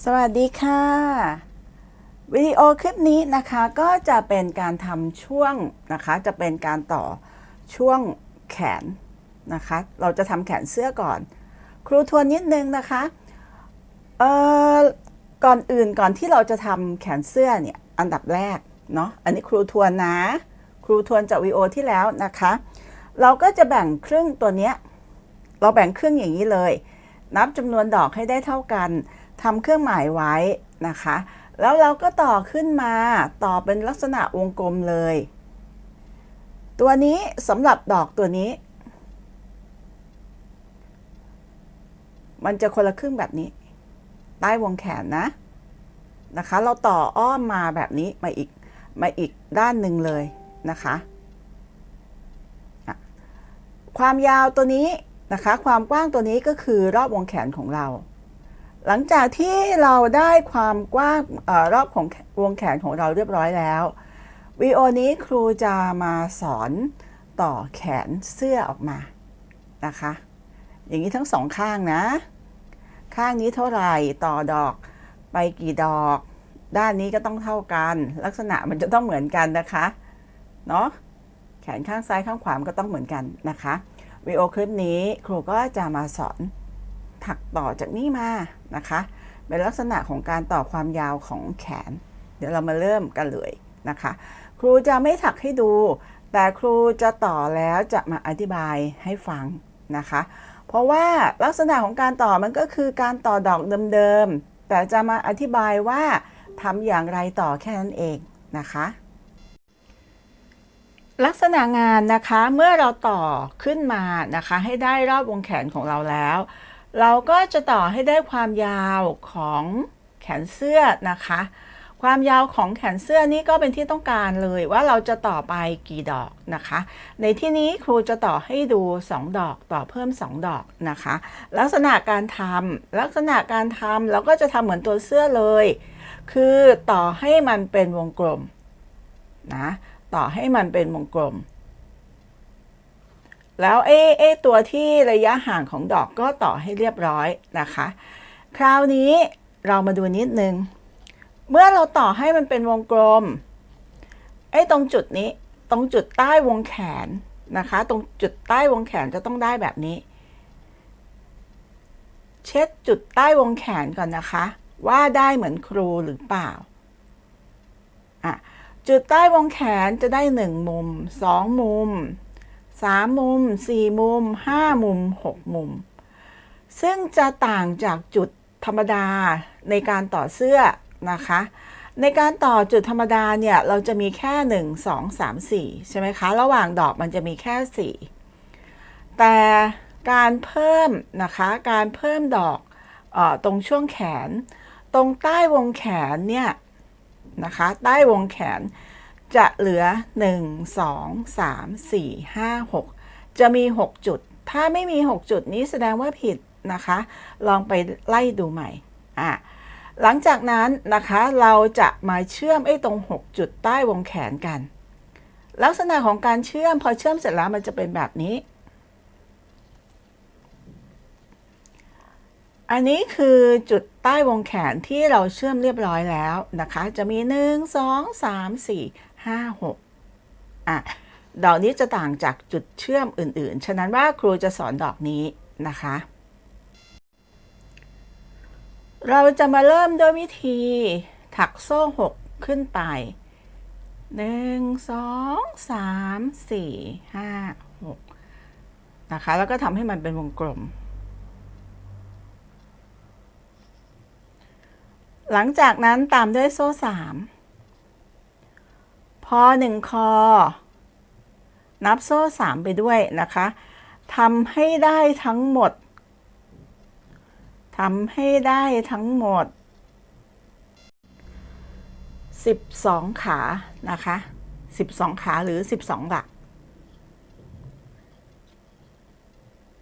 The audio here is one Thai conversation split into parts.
สวัสดีค่ะ วิดีโอคลิปนี้นะคะก็จะเป็นการทำช่วงนะคะจะเป็นการต่อช่วงแขนนะคะ เราจะทำแขนเสื้อก่อน ครูทวนนิดนึงนะคะเอ่อก่อนอื่นก่อนที่เราจะทำแขนเสื้อเนี่ยอันดับแรกเนาะอันนี้ครูทวนนะ ครูทวนจากวิดีโอที่แล้วนะคะ เราก็จะแบ่งครึ่งตัวเนี้ยเราแบ่งครึ่งอย่างนี้เลย นับจำนวนดอกให้ได้เท่ากัน ทำเครื่องหมายไว้นะคะ แล้วเราก็ต่อขึ้นมาต่อเป็นลักษณะวงกลมเลย ตัวนี้สำหรับดอกตัวนี้ มันจะคนละครึ่งแบบนี้ ใต้วงแขนนะนะคะ เราต่ออ้อมมาแบบนี้มาอีกมาอีกด้านหนึ่งเลยนะคะอะความยาวตัวนี้นะคะ ความกว้างตัวนี้ก็คือรอบวงแขนของเรา หลังจากที่เราได้ความกว้างอรอบของวงแขนของเราเรียบร้อยแล้ววิดีโอนี้ครูจะมาสอนต่อแขนเสื้อออกมานะคะ อย่างนี้ทั้งสองข้างนะ ข้างนี้เท่าไหร่ต่อดอกไปกี่ดอก ด้านนี้ก็ต้องเท่ากัน ลักษณะมันจะต้องเหมือนกันนะคะเนาะแขนข้างซ้ายข้างขวามก็ต้องเหมือนกันนะคะวิดีโอคลิปนี้ครูก็จะมาสอนถักต่อจากนี้มา นะคะเป็นลักษณะของการต่อความยาวของแขน เดี๋ยวเรามาเริ่มกันเลยนะคะ ครูจะไม่ถักให้ดู แต่ครูจะต่อแล้วจะมาอธิบายให้ฟังนะคะ เพราะว่าลักษณะของการต่อมันก็คือการต่อดอกเดิมๆแต่จะมาอธิบายว่าทำอย่างไรต่อแค่นั้นเองนะคะลักษณะงานนะคะเมื่อเราต่อขึ้นมานะคะ ให้ได้รอบวงแขนของเราแล้ว เราก็จะต่อให้ได้ความยาวของแขนเสื้อนะคะ ความยาวของแขนเสื้อนี้ก็เป็นที่ต้องการเลยว่าเราจะต่อไปกี่ดอกนะคะ ในที่นี้ครูจะต่อให้ดู 2 ดอกต่อเพิ่ม 2 ดอกนะคะ ลักษณะการทำลักษณะการทำเราก็จะทำเหมือนตัวเสื้อเลย คือต่อให้มันเป็นวงกลมนะต่อให้มันเป็นวงกลม แล้วเอเอตัวที่ระยะห่างของดอกก็ต่อให้เรียบร้อยนะคะ คราวนี้เรามาดูนิดนึง เมื่อเราต่อให้มันเป็นวงกลมไอ้ตรงจุดนี้ตรงจุดใต้วงแขนนะคะ ตรงจุดใต้วงแขนจะต้องได้แบบนี้ เช็ดจุดใต้วงแขนก่อนนะคะ ว่าได้เหมือนครูหรือเปล่าอะจุดใต้วงแขนจะได้หนึ่งมุมสองมุม สามมุมสี่มุมห้ามุมหกมุม ซึ่งจะต่างจากจุดธรรมดาในการต่อเสื้อนะคะ ในการต่อจุดธรรมดาเนี่ย เราจะมีแค่1 2 3 4ใช่ไหมคะ ระหว่างดอกมันจะมีแค่4แต่การเพิ่มนะคะ การเพิ่มดอกออตรงช่วงแขน ตรงใต้วงแขนเนี่ยนะคะ ใต้วงแขน จะเหลือ 1 2 3 4 5 6 จะมี 6 จุด ถ้าไม่มี 6 จุดนี้แสดงว่าผิดนะคะ ลองไปไล่ดูใหม่อะหลังจากนั้นนะคะเราจะมาเชื่อมไอ้ตรง 6 จุดใต้วงแขนกัน ลักษณะของการเชื่อมพอเชื่อมเสร็จแล้วมันจะเป็นแบบนี้ อันนี้คือจุดใต้วงแขนที่เราเชื่อมเรียบร้อยแล้วนะคะ จะมี 1 2 3 4 5 6อะดอกนี้จะต่างจากจุดเชื่อมอื่นๆ ฉะนั้นว่าครูจะสอนดอกนี้นะคะ เราจะมาเริ่มด้วยวิธีถักโซ่6ขึ้นไป1 2 3 4 5 6นะคะ แล้วก็ทำให้มันเป็นวงกลม หลังจากนั้นตามด้วยโซ่3พ อ1คอ นับโซ่3ไปด้วยนะคะทำให้ได้ทั้งหมดทำให้ได้ทั้งหมด 12 ขานะคะ 12 ขาหรือ 12 หลัก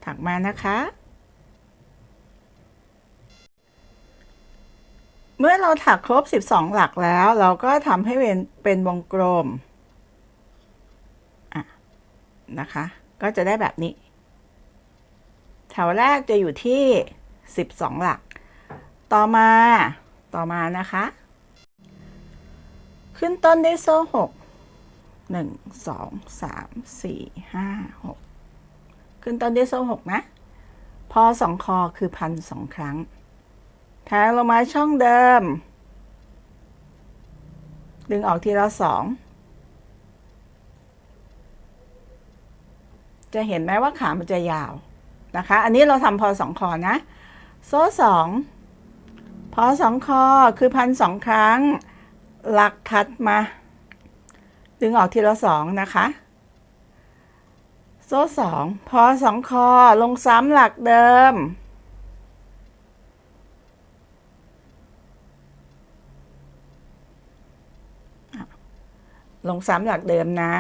ถักมานะคะ เมื่อเราถักครบ 12 หลักแล้ว เราก็ทำให้เป็นเป็นวงกลมะนะคะ ก็จะได้แบบนี้ แถวแรกจะอยู่ที่ 12 หลัก ต่อมาต่อมานะคะ ขึ้นต้นด้วยโซ่หกหนึ่งสองสามสี่ห้าหกขึ้นต้นด้วยโซ่หกนะ พอสองคอคือพันสองครั้ง แทงลงมาช่องเดิม ดึงออกทีละสองจะเห็นไหมว่าขามันจะยาวนะคะ อันนี้เราทำพอสองคอนะ โซ่สองพอสองคอคือพันสองครั้ง หลักถัดมา ดึงออกทีละสองนะคะ โซ่สองพอสองคอลงซ้ำหลักเดิม ลงซ้ำหลักเดิมนะ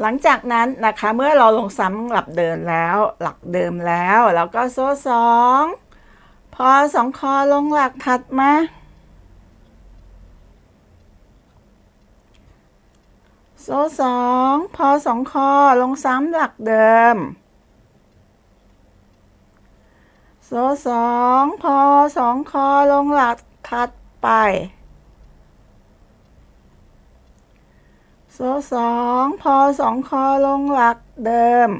หลังจากนั้นนะคะเมื่อเราลงซ้ำหลักเดิมแล้ว หลักเดิมแล้ว แล้วก็โซ่สองพอสองคอลงหลักถัดมาโซ่สองพอสองคอลงซ้ำหลักเดิม โซ่สองพอสองคอลงหลักถัดไป โซ่สองพอสองคอลงหลักเดิม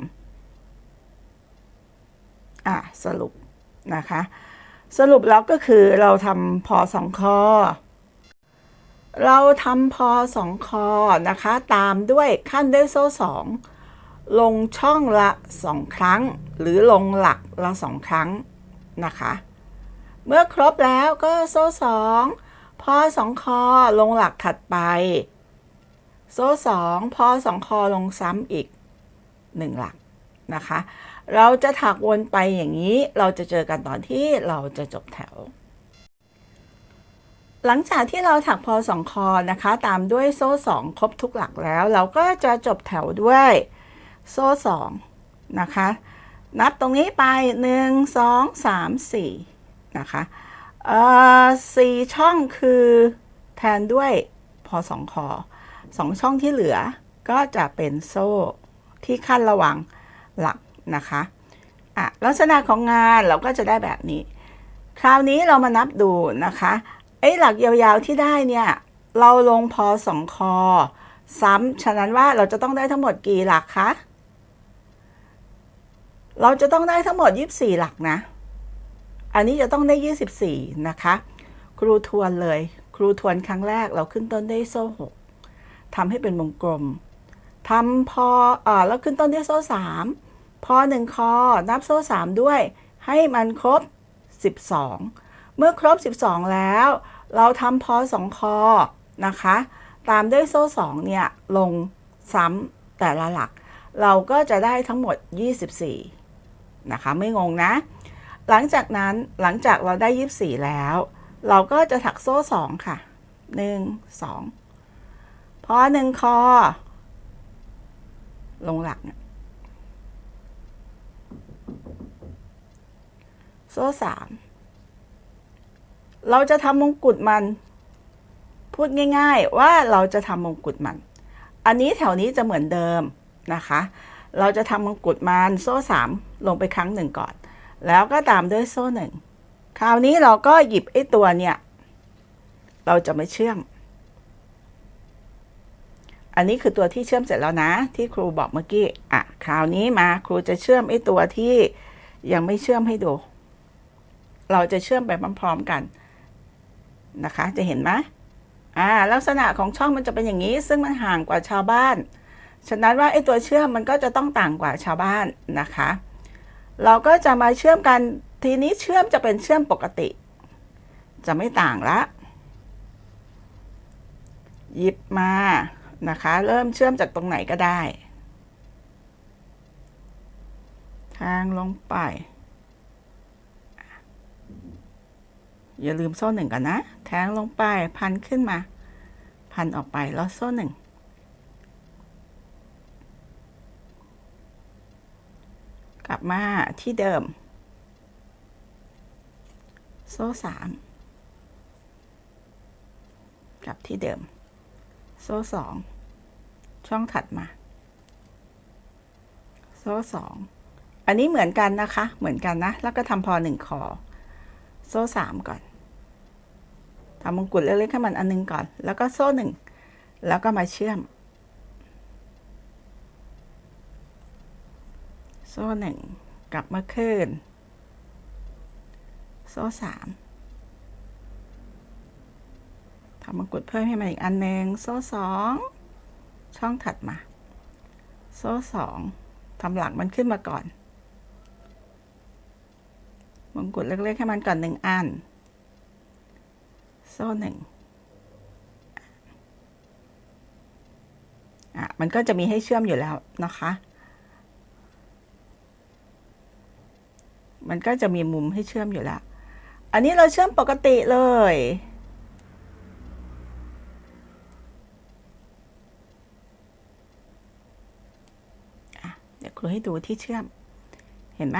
อะ สรุปนะคะ สรุปแล้วก็คือเราทำพอสองคอ เราทำพอสองคอนะคะ ตามด้วยขั้นด้วยโซ่สองลงช่องละสองครั้ง หรือลงหลักละสองครั้งนะคะ เมื่อครบแล้วก็โซ่สองพอสองคอลงหลักถัดไป โซ่สองพอสองคอลงซ้ำอีกหนึ่งหลักนะคะ เราจะถักวนไปอย่างนี้ เราจะเจอกันตอนที่เราจะจบแถว หลังจากที่เราถักพอสองคอนะคะ ตามด้วยโซ่สองครบทุกหลักแล้ว เราก็จะจบแถวด้วยโซ่สองนะคะ นับตรงนี้ไปหนึ่งสองสามสี่นะคะเอ่อสี่ช่องคือแทนด้วยพอสองคอ สองช่องที่เหลือก็จะเป็นโซ่ที่ขั้นระหว่างหลักนะคะอะลักษณะของงานเราก็จะได้แบบนี้ คราวนี้เรามานับดูนะคะไอ้หลักยาวๆที่ได้เนี่ยเราลงพอสองคอ ซ้ำฉะนั้นว่าเราจะต้องได้ทั้งหมดกี่หลักคะเราจะต้องได้ทั้งหมด 24 หลักนะ อันนี้จะต้องได้ 24 นะคะ ครูทวนเลย ครูทวนครั้งแรกเราขึ้นต้นได้โซ่หก ทำให้เป็นวงกลมทำพอเออแล้วขึ้นต้นด้วยโซ่สามพอหนึ่งคอ นับโซ่สามด้วย ให้มันครบ 12 เมื่อครบ 12 แล้ว เราทำพอสองคอนะคะ ตามด้วยโซ่สองเนี่ย ลงซ้ำแต่ละหลัก เราก็จะได้ทั้งหมด 24 นะคะ ไม่งงนะ หลังจากนั้นหลังจากเราได้ 24 แล้ว เราก็จะถักโซ่สองค่ะ 1 2 พอหนึ่งคอ ลงหลักเนี่ยโซ่สามเราจะทำมงกุฎมัน พูดง่ายๆ ว่าเราจะทำมงกุฎมัน อันนี้แถวนี้จะเหมือนเดิมนะคะ เราจะทำมงกุฎมันโซ่สามลงไปครั้งหนึ่งก่อน แล้วก็ตามด้วยโซ่หนึ่งคราวนี้เราก็หยิบไอ้ตัวเนี่ย เราจะไม่เชื่อม อันนี้คือตัวที่เชื่อมเสร็จแล้วนะ ที่ครูบอกเมื่อกี้ อะ คราวนี้มาครูจะเชื่อมไอ้ตัวที่ยังไม่เชื่อมให้ดู เราจะเชื่อมไปพร้อมๆกันนะคะ จะเห็นไหมอ่า ลักษณะของช่องมันจะเป็นอย่างนี้ ซึ่งมันห่างกว่าชาวบ้าน ฉะนั้นว่าไอ้ตัวเชื่อมมันก็จะต้องต่างกว่าชาวบ้านนะคะ เราก็จะมาเชื่อมกัน ทีนี้เชื่อมจะเป็นเชื่อมปกติ จะไม่ต่างละ หยิบมา นะคะ เริ่มเชื่อมจากตรงไหนก็ได้ ทางลงไป อย่าลืมโซ่หนึ่งกันนะแทงลงไปพันขึ้นมา พันออกไปแล้วโซ่หนึ่งกลับมาที่เดิม โซ่สามกลับที่เดิม โซ่สอง ช่องถัดมาโซ่สองอันนี้เหมือนกันนะคะ เหมือนกันนะ แล้วก็ทำพอหนึ่งคอ โซ่สามก่อนทำมงกุฎเล็กๆให้มันอันหนึงก่อน แล้วก็โซ่หนึ่ง แล้วก็มาเชื่อม โซ่หนึ่งกลับมาขึ้น โซ่สามทำมงกุฎเพิ่มให้มันอีกอันหนึ่งโซ่สอง ช่องถัดมา โซ่สองทำหลังมันขึ้นมาก่อนมงกุฎเล็กๆให้มันก่อนหนึ่งอัน โซ่หนึ่งอะมันก็จะมีให้เชื่อมอยู่แล้วนะคะ มันก็จะมีมุมให้เชื่อมอยู่แล้ว อันนี้เราเชื่อมปกติเลย อะ เดี๋ยว ครูให้ดูที่เชื่อม เห็นไหม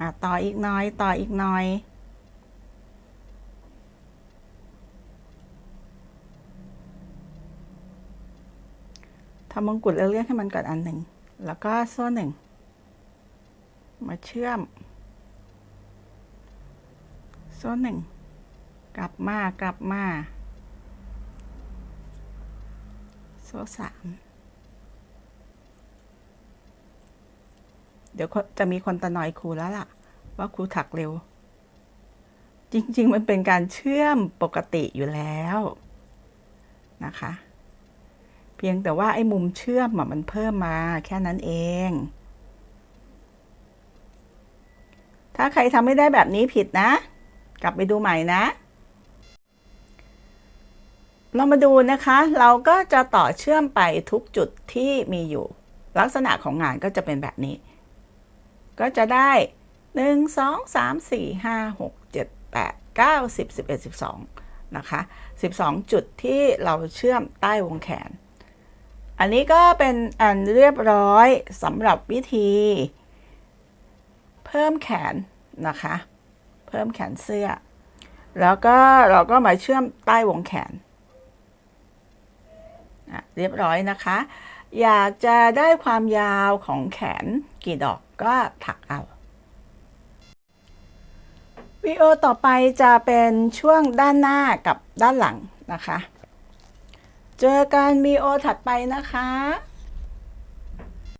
อะต่ออีกน้อยต่ออีกน้อยทำมงกุฎเล็กๆให้มันก่อนอันหนึ่ง แล้วก็โซ่หนึ่ง มาเชื่อม โซ่หนึ่ง กลับมากลับมา โซ่สามเดี๋ยวจะมีคนตะนอยครูแล้วล่ะ ว่าครูถักเร็ว จริง ๆ มันเป็นการเชื่อมปกติอยู่แล้วนะคะ เพียงแต่ว่าไอ้มุมเชื่อมมันเพิ่มมาแค่นั้นเอง ถ้าใครทำไม่ได้แบบนี้ผิดนะ กลับไปดูใหม่นะ เรามาดูนะคะ เราก็จะต่อเชื่อมไปทุกจุดที่มีอยู่ ลักษณะของงานก็จะเป็นแบบนี้ ก็จะได้ 1 2 3 4 5 6 7 8 9 10 11 12 นะคะ 12 จุดที่เราเชื่อมใต้วงแขน อันนี้ก็เป็นอันเรียบร้อยสำหรับวิธี เพิ่มแขนนะคะ เพิ่มแขนเสื้อ แล้วก็เราก็มาเชื่อมใต้วงแขน เรียบร้อยนะคะ อยากจะได้ความยาวของแขนกี่ดอกก็ถักเอาวิดีโอต่อไปจะเป็นช่วงด้านหน้ากับด้านหลังนะคะ เจอกันวีดีโอถัดไปนะคะ